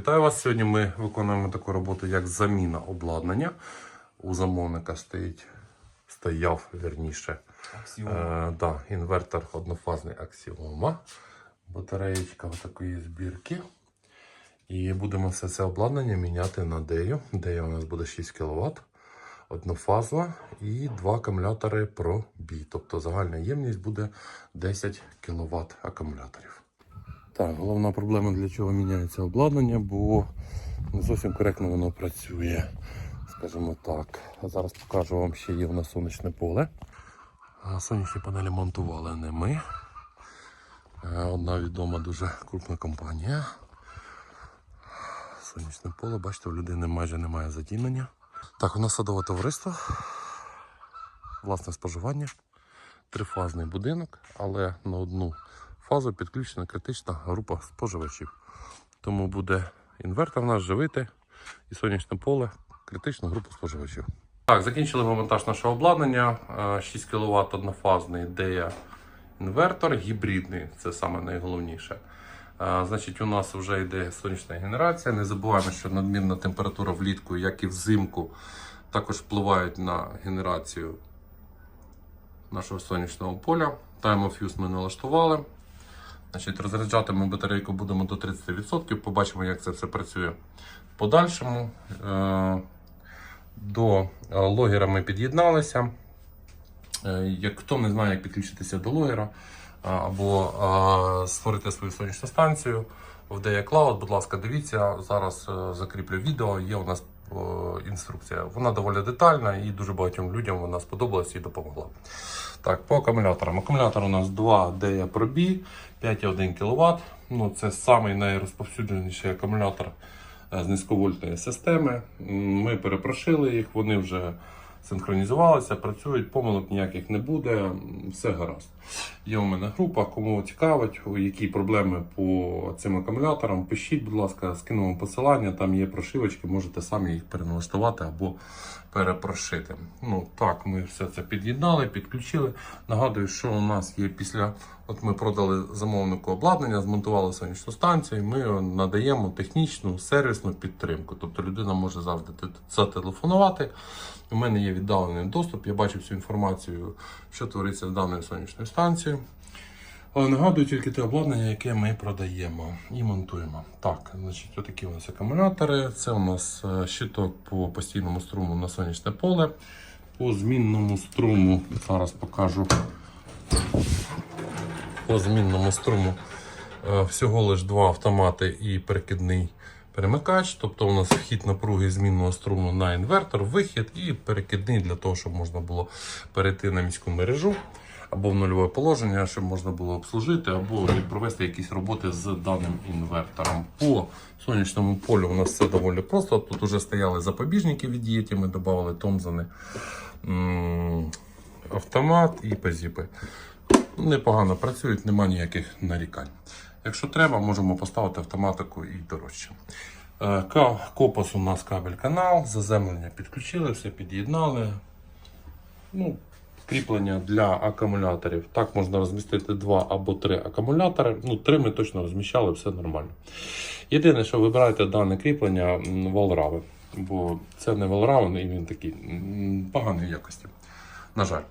Вітаю вас. Сьогодні ми виконуємо таку роботу, як заміна обладнання. У замовника стоїть, стояв верніше. Е, да, інвертор однофазний аксіома. Батареєчка такої збірки. І будемо все це обладнання міняти на дею. Дея у нас буде 6 кВт, однофазна і два акумулятори Pro B. Тобто загальна ємність буде 10 кВт акумуляторів. Так, головна проблема для чого міняється обладнання, бо не зовсім коректно воно працює. Скажімо так. Зараз покажу вам, ще є у нас сонячне поле. Сонячні панелі монтували не ми. Одна відома дуже крупна компанія. Сонячне поле, бачите, у людини майже немає затінення. Так, у нас садове товариство. Власне споживання. Трифазний будинок, але на одну фазу підключена критична група споживачів. Тому буде інвертор наш живити і сонячне поле, критична група споживачів. Так, закінчили ми монтаж нашого обладнання. Е, 6 кВт однофазний DEA інвертор, гібридний, це саме найголовніше. Е, Значить, у нас вже йде сонячна генерація. Не забуваємо, що надмірна температура влітку, як і взимку, також впливають на генерацію нашого сонячного поля. Use ми налаштували. Значить, розряджати ми батарейку будемо до 30%. Побачимо, як це все працює в подальшому. Е, До е, логера ми під'єдналися. Е, Як хто не знає, як підключитися до логера або створити свою сонячну станцію в DEA Cloud, будь ласка, дивіться. Зараз е, закріплю відео. Є у нас е, інструкція. Вона доволі детальна і дуже багатьом людям вона сподобалась і допомогла. Так, по акумуляторам. Акумулятор у нас 2 DEA Pro B, 5,1 кВт. Ну, це самий найрозповсюдженіший акумулятор е, з низьковольтної системи. Ми перепрошили їх, вони вже синхронізувалися, працюють, помилок ніяких не буде, все гаразд. Є у мене група, кому цікавить, які проблеми по цим акумуляторам, пишіть, будь ласка, скину вам посилання, там є прошивочки, можете самі їх переналаштувати або перепрошити. Ну так, ми все це під'єднали, підключили. Нагадую, що у нас є після. От ми продали замовнику обладнання, змонтували сонячну станцію, і ми надаємо технічну сервісну підтримку. Тобто людина може завжди зателефонувати. У мене є віддалений доступ, я бачу всю інформацію, що твориться з даною сонячною станцією. Але нагадую тільки те обладнання, яке ми продаємо і монтуємо. Так, значить, отакі у нас акумулятори. Це у нас е, щиток по постійному струму на сонячне поле. По змінному струму зараз покажу. По змінному струму е, всього лиш два автомати і перекидний перемикач. Тобто у нас вхід напруги змінного струму на інвертор, вихід і перекидний для того, щоб можна було перейти на міську мережу або в нульове положення, щоб можна було обслужити, або провести якісь роботи з даним інвертором. По сонячному полю у нас все доволі просто. Тут вже стояли запобіжники від дієті, ми додали Томзани, автомат і позіпи. Непогано працюють, нема ніяких нарікань. Якщо треба, можемо поставити автоматику і дорожче. Е, Копос у нас кабель канал, заземлення підключили, все під'єднали. Ну, кріплення для акумуляторів. Так можна розмістити два або три акумулятори. Ну, три ми точно розміщали, все нормально. Єдине, що вибираєте дане кріплення Wallraven, бо це не Wallraven і він такий поганої якості. На жаль.